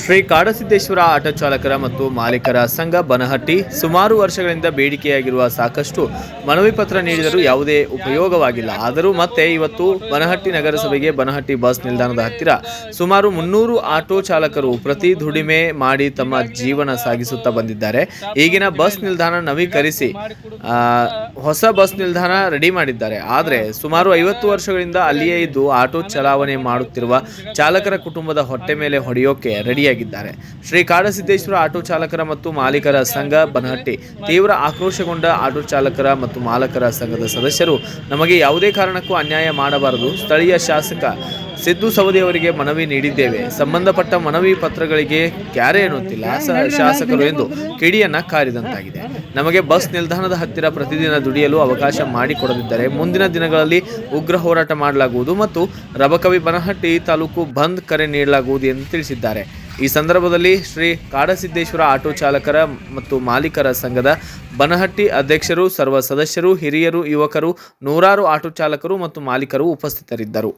Shri Kadasiddeshwara auto ಚಾಲಕರ ಮತ್ತು ಮಾಲೀಕರ ಸಂಘ ಬನಹಟ್ಟಿ ಸುಮಾರು ವರ್ಷಗಳಿಂದ ಬೇಡಿಕೆಯಾಗಿರುವ ಸಾಕಷ್ಟು ಮನವಿ ಪತ್ರ ನೀಡಿದರೂ ಯಾವುದೇ ಉಪಯೋಗವಾಗಿಲ್ಲ. ಆದರೂ ಮತ್ತೆ ಇವತ್ತು ಬನಹಟ್ಟಿ ನಗರಸಭೆಗೆ ಬನಹಟ್ಟಿ ಬಸ್ ನಿಲ್ದಾಣದ ಹತ್ತಿರ ಸುಮಾರು ಮುನ್ನೂರು ಆಟೋ ಚಾಲಕರು ಪ್ರತಿ ದುಡಿಮೆ ಮಾಡಿ ತಮ್ಮ ಜೀವನ ಸಾಗಿಸುತ್ತಾ ಬಂದಿದ್ದಾರೆ. ಈಗಿನ ಬಸ್ ನಿಲ್ದಾಣ ನವೀಕರಿಸಿ ಹೊಸ ಬಸ್ ನಿಲ್ದಾಣ ರೆಡಿ ಮಾಡಿದ್ದಾರೆ. ಆದರೆ ಸುಮಾರು ಐವತ್ತು ವರ್ಷಗಳಿಂದ ಅಲ್ಲಿಯೇ ಇದ್ದು ಆಟೋ ಚಲಾವಣೆ ಮಾಡುತ್ತಿರುವ ಚಾಲಕರ ಕುಟುಂಬದ ಹೊಟ್ಟೆ ಮೇಲೆ ಹೊಡೆಯೋಕೆ ರೆಡಿಯಾಗಿದ್ದಾರೆ. ಶ್ರೀ ಕಾಡಸಿದ್ದೇಶ್ವರ ಆಟೋ ಚಾಲಕರ ಮತ್ತು ಮಾಲೀಕರ ಸಂಘ ಬನಹಟ್ಟಿ. ತೀವ್ರ ಆಕ್ರೋಶಗೊಂಡ ಆಟೋ ಚಾಲಕರ ಮತ್ತು ಮಾಲಕರ ಸಂಘದ ಸದಸ್ಯರು ನಮಗೆ ಯಾವುದೇ ಕಾರಣಕ್ಕೂ ಅನ್ಯಾಯ ಮಾಡಬಾರದು. ಸ್ಥಳೀಯ ಶಾಸಕ ಸಿದ್ದು ಸವದಿ ಅವರಿಗೆ ಮನವಿ ನೀಡಿದ್ದೇವೆ. ಸಂಬಂಧಪಟ್ಟ ಮನವಿ ಪತ್ರಗಳಿಗೆ ಕ್ಯಾರೆ ಎನ್ನುತ್ತಿಲ್ಲ. ಶಾಸಕರು ಎಂದು ಕಿಡಿಯನ್ನ ಕಾರಿದಂತಾಗಿದೆ. ನಮಗೆ ಬಸ್ ನಿಲ್ದಾಣದ ಹತ್ತಿರ ಪ್ರತಿದಿನ ದುಡಿಯಲು ಅವಕಾಶ ಮಾಡಿಕೊಡದಿದ್ದರೆ ಮುಂದಿನ ದಿನಗಳಲ್ಲಿ ಉಗ್ರ ಹೋರಾಟ ಮಾಡಲಾಗುವುದು ಮತ್ತು ರಬಕವಿ ಬನಹಟ್ಟಿ ತಾಲೂಕು ಬಂದ್ ಕರೆ ನೀಡಲಾಗುವುದು ಎಂದು ತಿಳಿಸಿದ್ದಾರೆ. ಈ ಸಂದರ್ಭದಲ್ಲಿ ಶ್ರೀ ಕಾಡಸಿದ್ದೇಶ್ವರ ಆಟೋ ಚಾಲಕರ ಮತ್ತು ಮಾಲೀಕರ ಸಂಘದ ಬನಹಟ್ಟಿ ಅಧ್ಯಕ್ಷರು, ಸರ್ವ ಸದಸ್ಯರು, ಹಿರಿಯರು, ಯುವಕರು, ನೂರಾರು ಆಟೋ ಚಾಲಕರು ಮತ್ತು ಮಾಲೀಕರು ಉಪಸ್ಥಿತರಿದ್ದರು.